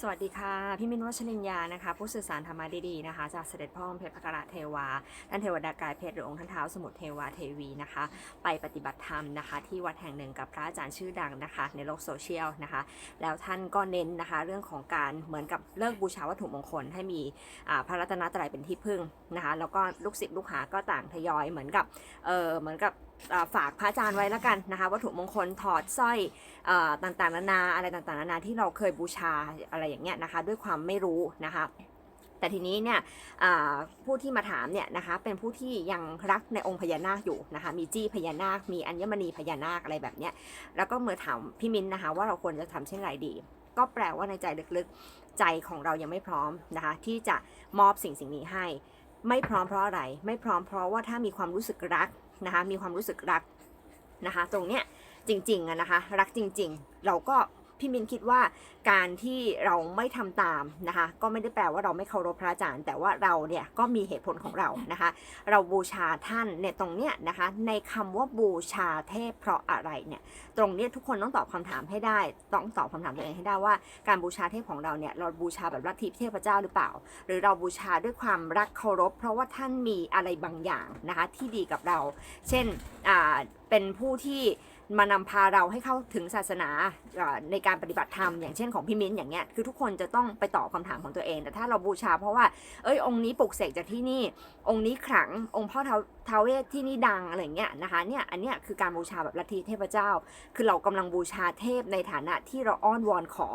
สวัสดีค่ะ พี่มินวัชรินยานะคะ ผู้สื่อสารธรรมะดีๆนะคะ จากเสด็จพ่อเพชรพกระเทวาท่านเทวดากายเพชรหรือองค์ท่านเท้าสมุทรเทวาเทวีนะคะ ไปปฏิบัติธรรมนะคะ ที่วัดแห่งหนึ่งกับพระอาจารย์ชื่อดังนะคะ ในโลกโซเชียลนะคะ แล้วท่านก็เน้นนะคะ เรื่องของการเหมือนกับเลิกบูชาวัตถุมงคลให้มีพระรัตนตรัยเป็นที่พึ่งนะคะ แล้วก็ลูกศิษย์ลูกหาก็ต่างทยอยเหมือนกับเออเหมือนกับ ฝากพระอาจารย์ไว้แล้วกันนะคะวัตถุมงคลถอดสร้อยต่างๆนานาอะไรต่างๆนานาที่เราเคยบูชาอะไรอย่างเงี้ยนะคะ ด้วยความไม่รู้นะคะแต่ทีนี้เนี่ยผู้ที่มาถามเนี่ยนะคะเป็นผู้ที่ยังรักในองค์พญานาคอยู่นะคะมีจี้พญานาค มีอัญมณีพญานาคอะไรแบบเนี้ยแล้วก็เมื่อถามพี่มินนะคะว่าเราควรจะทำเช่นไรดี ก็แปลว่าในใจลึกๆใจของเรายังไม่พร้อมนะคะที่จะมอบสิ่งสิ่งนี้ให้ ไม่พร้อมเพราะอะไร ไม่พร้อมเพราะว่าถ้ามีความรู้สึกรัก นะคะ มีความรู้สึกรักนะคะ ตรงเนี้ยจริงๆอะนะคะ รักจริง ๆ เราก็ พี่มินคิดว่าการที่เราไม่ทำตามนะคะ ก็ไม่ได้แปลว่าเราไม่เคารพพระอาจารย์ แต่ว่าเราเนี่ยก็มีเหตุผลของเรานะคะ เราบูชาท่านเนี่ยตรงเนี้ยนะคะ ในคำว่าบูชาเทพเพราะอะไรเนี่ยตรงเนี้ยทุกคนต้องตอบคำถามให้ได้ ต้องตอบคำถามตัวเองให้ได้ว่าการบูชาเทพของเราเนี่ยเราบูชาแบบลัทธิเทพเจ้าหรือเปล่า หรือเราบูชาด้วยความรักเคารพ เพราะว่าท่านมีอะไรบางอย่างนะคะที่ดีกับเรา เช่นอ่าเป็นผู้ที่ มานำพาเราให้เข้าถึงศาสนาในการปฏิบัติธรรมอย่างเช่นของพี่มิ้นอย่างเงี้ยคือทุกคนจะต้องไปตอบคำถามของตัวเอง แต่ถ้าเราบูชาเพราะว่าเอ้ยองค์นี้ปลุกเสกจากที่นี่ องค์นี้ขลังองค์พ่อเทาวเวทที่นี่ดังอะไรเงี้ยนะคะเนี่ยอันเนี้ยคือการบูชาแบบลัทธิเทพเจ้า คือเรากำลังบูชาเทพในฐานะที่เราอ้อนวอนขอ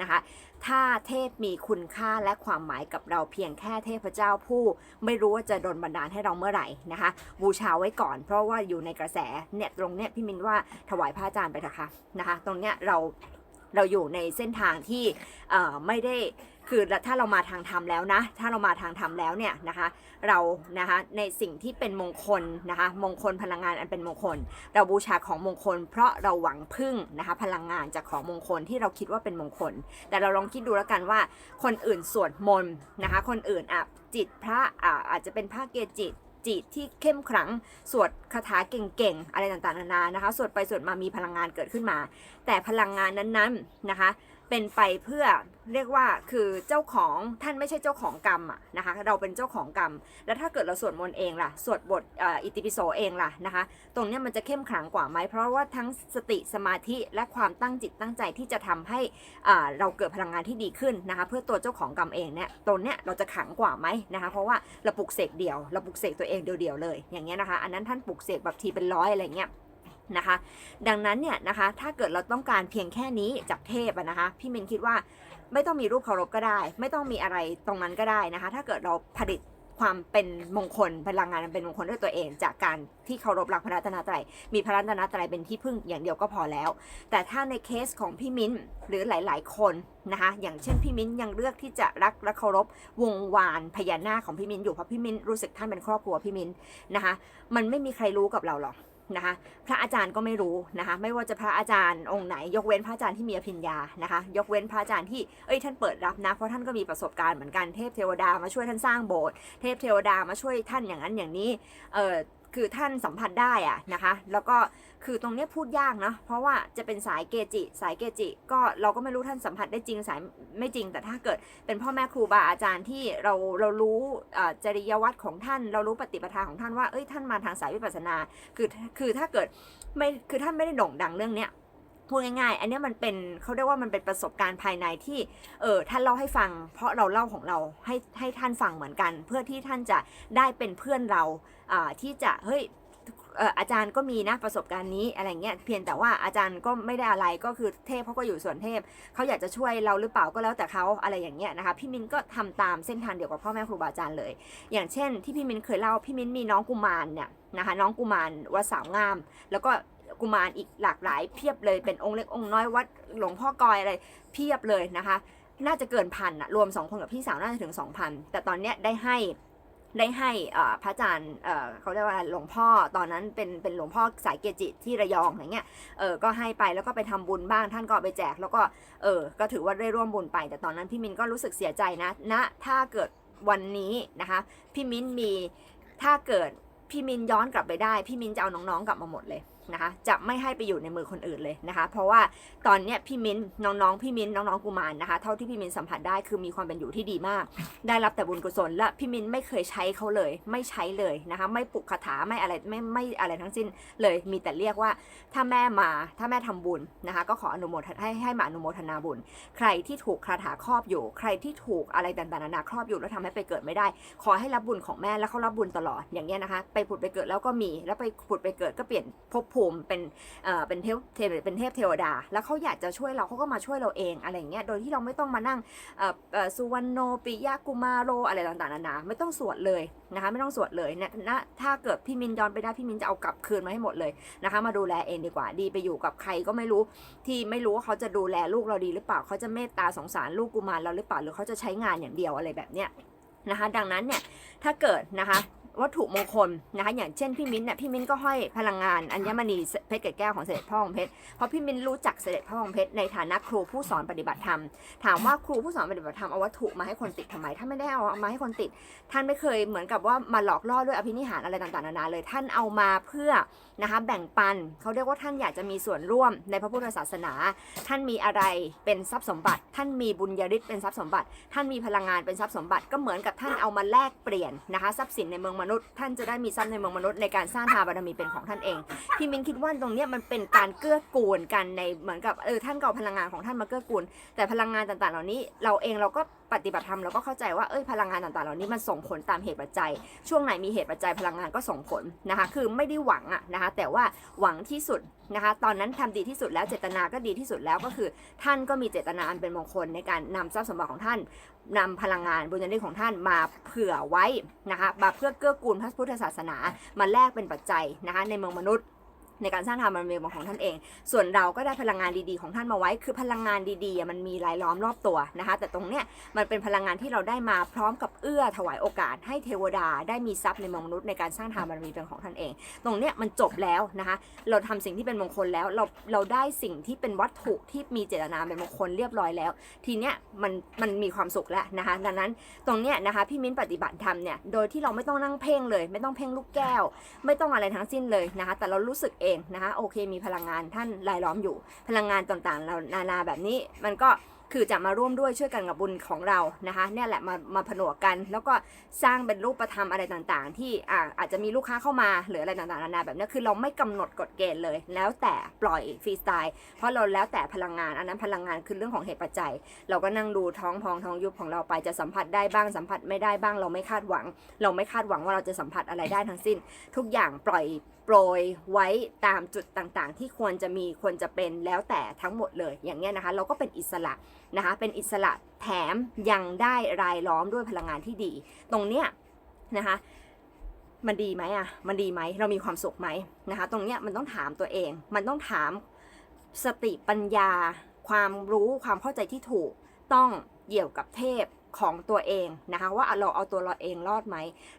นะคะถ้าเทพมีคุณค่าและความหมายกับเราเพียงแค่เทพเจ้าผู้ ไม่รู้ว่าจะโดนบันดาลให้เราเมื่อไหร่นะคะบูชาไว้ก่อนเพราะว่าอยู่ในกระแสเนี่ยตรงเนี้ยพี่มินว่าถวายพระอาจารย์ไปเถอะค่ะนะคะ ตรงเนี้ยเรา เราอยู่ในเส้นทางที่ไม่ได้คือถ้าเรามาทางธรรมแล้วนะ ถ้าเรามาทางธรรมแล้วเนี่ยนะคะ เรานะคะในสิ่งที่เป็นมงคลนะคะ มงคลพลังงานอันเป็นมงคล เราบูชาของมงคล เพราะเราหวังพึ่งนะคะพลังงานจากของมงคลที่เราคิดว่าเป็นมงคล แต่เราลองคิดดูแล้วกันว่า คนอื่นสวดมนต์นะคะ คนอื่นอะจิตพระอ่าอาจจะเป็นพระเกจิ จิตที่เข้มขลัง สวดคาถาเก่งๆ อะไรต่างๆ นานานะคะ สวดไปสวดมามีพลังงานเกิดขึ้นมา แต่พลังงานนั้นๆนะคะ เป็นไปเพื่อ เรียกว่าคือเจ้าของท่านไม่ใช่เจ้าของกรรมอะนะคะ เราเป็นเจ้าของกรรม แล้วถ้าเกิดเราสวดมนต์เองล่ะสวดบทอิติปิโสเองล่ะนะคะ ตรงนี้มันจะเข้มขลังกว่าไหมเพราะว่าทั้งสติสมาธิและความตั้งจิตตั้งใจที่จะทำให้เราเกิดพลังงานที่ดีขึ้นนะคะ เพื่อตัวเจ้าของกรรมเองเนี่ยตรงเนี้ยเราจะขลังกว่าไหมนะคะ เพราะว่าเราปลุกเสกเดียวเราปลุกเสกตัวเองเดียวๆเลย อย่างเงี้ยนะคะ อันนั้นท่านปลุกเสกแบบทีเป็นร้อยอะไรเงี้ยนะคะดังนั้นเนี่ยนะคะถ้าเกิดเราต้องการเพียงแค่นี้จากเทพอะนะคะพี่เมนคิดว่า ไม่ต้องมีรูปเคารพก็ได้ ไม่ต้องมีอะไรตรงนั้นก็ได้นะคะ ถ้าเกิดเราผลิตความเป็นมงคลพลังงานอันเป็นมงคลด้วยตัวเอง จากการที่เคารพรักพระรัตนตรัยมีพระรัตนตรัยเป็นที่พึ่งอย่างเดียวก็พอแล้ว แต่ถ้าในเคสของพี่มิ้นหรือหลาย ๆ คนนะคะอย่างเช่นพี่มิ้นยังเลือกที่จะรักและเคารพวงวานพญานาคของพี่มิ้นอยู่เพราะพี่มิ้นรู้สึกท่านเป็นครอบครัวพี่มิ้นนะคะมันไม่มีใครรู้กับเราหรอก นะคะพระอาจารย์ก็ไม่รู้นะคะไม่ว่าจะพระอาจารย์องค์ไหน ยกเว้นพระอาจารย์ที่มีอภิญญานะคะ ยกเว้นพระอาจารย์ที่เอ้ยท่านเปิดรับนะเพราะท่านก็มีประสบการณ์เหมือนกันเทพเทวดามาช่วยท่านสร้างโบสถ์เทพเทวดามาช่วยท่านอย่างนั้นอย่างนี้เออ คือท่านสัมผัสได้อะนะคะ แล้วก็คือตรงเนี้ยพูดยากนะ เพราะว่าจะเป็นสายเกจิ สายเกจิ ก็เราก็ไม่รู้ท่านสัมผัสได้จริงสายไม่จริง แต่ถ้าเกิดเป็นพ่อแม่ครูบาอาจารย์ที่เราเรารู้อ่อจริยวัตรของท่าน เรารู้ปฏิปทาของท่านว่า เอ้ยท่านมาทางสายวิปัสสนา คือคือถ้าเกิดไม่คือท่านไม่ได้โด่งดังเรื่องเนี้ย พูดง่ายๆ อันนี้มันเป็นเขาเรียกว่ามันเป็นประสบการณ์ภายในที่ เออท่านเล่าให้ฟัง เพราะเราเล่าของเราให้ให้ท่านฟังเหมือนกัน เพื่อที่ท่านจะได้เป็นเพื่อนเราอ่าที่จะเฮ้ยเอออาจารย์ก็มีนะประสบการณ์นี้อะไรเงี้ยเพียงแต่ว่าอาจารย์ก็ไม่ได้อะไรก็คือเทพเขาก็อยู่ส่วนเทพเขาอยากจะช่วยเราหรือเปล่าก็แล้วแต่เขาอะไรอย่างเงี้ยนะคะพี่มินก็ทำตามเส้นทางเดียวกับพ่อแม่ครูบาอาจารย์เลย อย่างเช่น ที่พี่มินเคยเล่าพี่มินมีน้องกุมารเนี่ยนะคะน้องกุมารวัดสาวงาม แล้วก็ กุมารอีกหลากหลายเพียบเลยเป็นองค์เล็กองค์น้อยวัดหลวงพ่อกอยอะไรเพียบเลยนะคะ น่าจะเกินพันอะรวมสองคนกับพี่สาวน่าจะถึง2,000แต่ตอนเนี้ยได้ให้ได้ให้พระอาจารย์เขาเรียกว่าหลวงพ่อตอนนั้นเป็นเป็นหลวงพ่อสายเกจิที่ระยองอย่างเงี้ยเออก็ให้ไปแล้วก็ไปทำบุญบ้างท่านก็ไปแจก แล้วก็เออก็ถือว่าได้ร่วมบุญไป แต่ตอนนั้นพี่มินก็รู้สึกเสียใจนะณถ้าเกิดวันนี้นะคะพี่มินมีถ้าเกิดพี่มินย้อนกลับไปได้ พี่มินจะเอาน้องๆกลับมาหมดเลย นะคะ จะไม่ให้ไปอยู่ในมือคนอื่นเลยนะคะ เพราะว่าตอนเนี้ยพี่มิ้นน้องๆพี่มิ้นน้องๆกุมารนะคะ เท่าที่พี่มิ้นสัมผัสได้คือมีความเป็นอยู่ที่ดีมาก ได้รับแต่บุญกุศลและพี่มิ้นไม่เคยใช้เขาเลย ไม่ใช้เลยนะคะ ไม่ปลุกคาถาไม่อะไรไม่ไม่อะไรทั้งสิ้นเลย มีแต่เรียกว่าถ้าแม่มาถ้าแม่ทำบุญนะคะ ก็ขออนุโมทให้ให้มาอนุโมทนาบุญ ใครที่ถูกคาถาครอบอยู่ ใครที่ถูกอะไรต่างๆนานาครอบอยู่แล้วทำให้ไปเกิดไม่ได้ ขอให้รับบุญของแม่แล้วเขารับบุญตลอดอย่างเงี้ยนะคะ ไปผุดไปเกิดแล้วก็มีแล้วไปผุดไปเกิดก็เปลี่ยนภพภูมิเป็นเอ่อเป็นเทพเทพเป็นเทพเทวดา แล้วเขาอยากจะช่วยเราเขาก็มาช่วยเราเองอะไรเงี้ยโดยที่เราไม่ต้องมานั่งเอ่อเอ่อสุวรรณโนปิยะกุมารโรอะไรต่างๆนานาไม่ต้องสวดเลยนะคะไม่ต้องสวดเลยนี่ยนะถ้าเกิดพี่มินย้อนไปได้พี่มินจะเอากลับคืนมาให้หมดเลยนะคะ มาดูแลเองดีกว่าดีไปอยู่กับใครก็ไม่รู้ที่ไม่รู้ว่าเขาจะดูแลลูกเราดีหรือเปล่าเขาจะเมตตาสงสารลูกกุมารเราหรือเปล่าหรือเขาจะใช้งานอย่างเดียวอะไรแบบเนี้ยนะคะ ดังนั้นเนี่ยถ้าเกิดนะคะ วัตถุมงคลนะคะอย่างเช่นพี่มิ้นท์เนี่ยพี่มิ้นท์ก็ห้อยพลังงานอัญมณีเพชรเกศแก้วของเสด็จพ่อของเพชรเพราะพี่มิ้นท์รู้จักเสด็จพ่อของเพชรในฐานะครูผู้สอนปฏิบัติธรรมถามว่าครูผู้สอนปฏิบัติธรรมเอาวัตถุมาให้คนติดทำไมท่านไม่ได้เอามาให้คนติด ท่านไม่เคยเหมือนกับว่ามาหลอกล่อด้วยอภินิหารอะไรต่างๆนานาเลย ท่านเอามาเพื่อนะคะแบ่งปันเขาเรียกว่าท่านอยากจะมีส่วนร่วมในพระพุทธศาสนา ท่านมีอะไรเป็นทรัพย์สมบัติ ท่านมีบุญญาฤทธิ์เป็นทรัพย์สมบัติ ท่านมีพลังงานเป็นทรัพย์สมบัติก็เหมือนกับท่านเอามาแลกเปลี่ยนนะคะทรัพย์สินในเมืองมนุษย์ ท่านจะได้มีทรัพย์ในเมืองมนุษย์ในการสร้างทานบารมีเป็นของท่านเองพี่มินคิดว่าตรงเนี้ยมันเป็นการเกื้อกูลกันในเหมือนกับเออท่านเก็เอาพลังงานของท่านมาเกื้อกูล แต่พลังงานต่างๆ เหล่านี้ เราเองเราก็ปฏิบัติธรรมเราก็เข้าใจว่าเอ้ยพลังงานต่างๆ เหล่านี้มันส่งผลตามเหตุปัจจัย ช่วงไหนมีเหตุปัจจัยพลังงานก็ส่งผลนะคะคือไม่ได้หวังอะนะคะแต่ว่าหวังที่สุดนะคะตอนนั้นทำดีที่สุดแล้วเจตนาก็ดีที่สุดแล้วก็คือ ท่านก็มีเจตนาอันเป็นมงคลในการนำทรัพย์สมบัติของท่าน นำพลังงานบุญญาธิของท่านมาเผื่อไว้นะคะมาเพื่อเกื้อกูลพระพุทธศาสนา มาแลกเป็นปัจจัยนะคะในเมืองมนุษย์ ในการสร้างธรรมบารมีของท่านเอง ส่วนเราก็ได้พลังงานดีๆของท่านมาไว้ คือพลังงานดีๆมันมีรายล้อมรอบตัวนะคะ แต่ตรงเนี้ยมันเป็นพลังงานที่เราได้มาพร้อมกับเอื้อถวายโอกาส ให้เทวดาได้มีทรัพย์ในมงนุษย์ในการสร้างธรรมบารมีเป็นของท่านเอง ตรงเนี้ยมันจบแล้วนะคะ เราทำสิ่งที่เป็นมงคลแล้ว เราเราได้สิ่งที่เป็นวัตถุที่มีเจตนาเป็นมงคลเรียบร้อยแล้ว ทีเนี้ยมันมันมีความสุขแล้วนะคะ ดังนั้นตรงเนี้ยนะคะพี่มิ้นปฏิบัติธรรมเนี่ย โดยที่เราไม่ต้องนั่งเพ่งเลย ไม่ต้องเพ่งลูกแก้ว ไม่ต้องอะไรทั้งสิ้นเลยนะคะ แต่เรารู้สึกเองนะคะโอเค มีพลังงานท่านรายล้อมอยู่ พลังงานต่างๆเรานานาแบบนี้มันก็คือจะมาร่วมด้วยช่วยกันกับบุญของเรานะคะเนี่ยแหละมามาผนวกกัน แล้วก็สร้างเป็นรูปธรรมอะไรต่างๆ ที่อ่าอาจจะมีลูกค้าเข้ามาหรืออะไรต่างๆนานาแบบนี้คือเราไม่กำหนดกฎเกณฑ์เลย แล้วแต่ปล่อยฟรีสไตล์เพราะเราแล้วแต่พลังงานอันนั้นพลังงานคือเรื่องของเหตุปัจจัย เราก็นั่งดูท้องพองท้องยุบของเราไปจะสัมผัสได้บ้างสัมผัสไม่ได้บ้างเราไม่คาดหวัง เราไม่คาดหวังว่าเราจะสัมผัสอะไรได้ทั้งสิ้น ทุกอย่างปล่อยโปรยไว้ตามจุดต่างๆ ที่ควรจะมีควรจะเป็นแล้วแต่ทั้งหมดเลย อย่างเงี้ยนะคะ เราก็เป็นอิสระนะคะ เป็นอิสระแถมยังได้รายล้อมด้วยพลังงานที่ดี ตรงเนี้ยนะคะมันดีไหมอะ มันดีไหม เรามีความสุขไหมนะคะ ตรงเนี้ยมันต้องถามตัวเอง มันต้องถามสติปัญญา ความรู้ ความเข้าใจที่ถูก ต้องเกี่ยวกับเทพ ของตัวเองนะคะว่าเราเอาตัวเราเองรอดไหม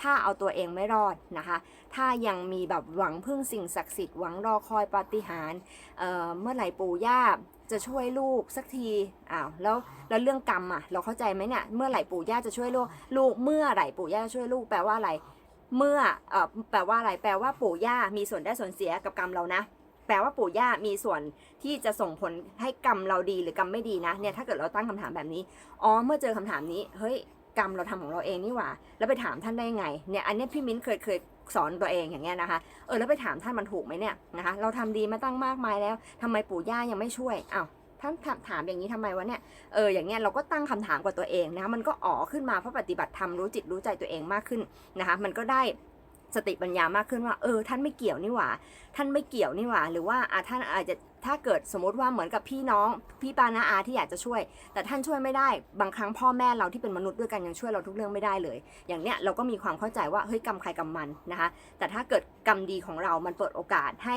ถ้าเอาตัวเองไม่รอดนะคะ ถ้ายังมีแบบหวังพึ่งสิ่งศักดิ์สิทธิ์หวังรอคอยปาฏิหาริย์เมื่อไหร่ปู่ย่าจะช่วยลูกสักที อ้าว แล้ว แล้วเรื่องกรรมอะ เราเข้าใจไหมเนี่ย เมื่อไหร่ปู่ย่าจะช่วยลูก ลูก เมื่อไหร่ปู่ย่าจะช่วยลูก แปลว่าอะไร เมื่อ เอ่อ แปลว่าอะไร แปลว่าปู่ย่ามีส่วนได้ส่วนเสียกับกรรมเรานะ แปลว่าปู่ย่ามีส่วนที่จะส่งผลให้กรรมเราดีหรือกรรมไม่ดีนะเนี่ยถ้าเกิดเราตั้งคำถามแบบนี้อ๋อเมื่อเจอคำถามนี้เฮ้ยกรรมเราทำของเราเองนี่หว่า แล้วไปถามท่านได้ไงเนี่ยอันนี้พี่มิ้นเคยเคยสอนตัวเองอย่างเงี้ยนะคะ เออแล้วไปถามท่านมันถูกไหมเนี่ยนะคะ เราทำดีมาตั้งมากมายแล้วทำไมปู่ย่ายังไม่ช่วยอ้าวท่านถามถามอย่างนี้ทำไมวะเนี่ย เอออย่างเงี้ยเราก็ตั้งคำถามกับตัวเองนะคะมันก็อ๋อขึ้นมาเพราะปฏิบัติธรรมรู้จิตรู้ใจตัวเองมากขึ้นนะคะ มันก็ได้ สติปัญญามากขึ้นว่า เออ ท่านไม่เกี่ยวนี่หว่า ท่านไม่เกี่ยวนี่หว่า หรือว่าอะท่านอาจจะถ้าเกิดสมมติว่าเหมือนกับพี่น้อง พี่ปานาอาที่อยากจะช่วย แต่ท่านช่วยไม่ได้ บางครั้งพ่อแม่เราที่เป็นมนุษย์ด้วยกันยังช่วยเราทุกเรื่องไม่ได้เลย อย่างเนี้ยเราก็มีความเข้าใจว่าเฮ้ยกรรมใครกรรมมันนะคะ แต่ถ้าเกิดกรรมดีของเรา มันเปิดโอกาสให้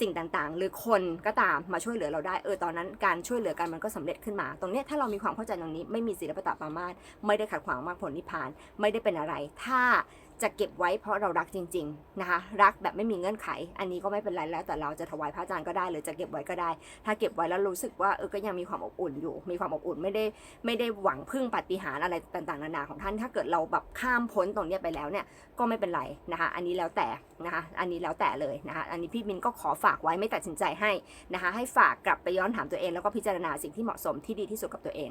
สิ่งต่างๆ หรือคนก็ตามมาช่วยเหลือเราได้ เออ ตอนนั้นการช่วยเหลือกันมันก็สำเร็จขึ้นมา ตรงเนี้ยถ้าเรามีความเข้าใจตรงนี้ ไม่มีศีลปตปรามาสไม่ได้ขัดขวางมรรคผลนิพพาน ไม่ได้เป็นอะไร ถ้า จะเก็บไว้เพราะเรารักจริง ๆนะคะ รักแบบไม่มีเงื่อนไข อันนี้ก็ไม่เป็นไรแล้ว แต่เราจะถวายพระอาจารย์ก็ได้หรือจะเก็บไว้ก็ได้ ถ้าเก็บไว้แล้วรู้สึกว่าเออก็ยังมีความอบอุ่นอยู่ มีความอบอุ่นไม่ได้ไม่ได้หวังพึ่งปฏิหารอะไรต่างๆนานาของท่าน ถ้าเกิดเราแบบข้ามพ้นตรงนี้ไปแล้วเนี่ยก็ไม่เป็นไรนะคะ อันนี้แล้วแต่นะคะ อันนี้แล้วแต่เลยนะคะ อันนี้พี่มินก็ขอฝากไว้ไม่ตัดสินใจให้นะคะ ให้ฝากกลับไปย้อนถามตัวเองแล้วก็พิจารณาสิ่งที่เหมาะสมที่ดีที่สุดกับตัวเอง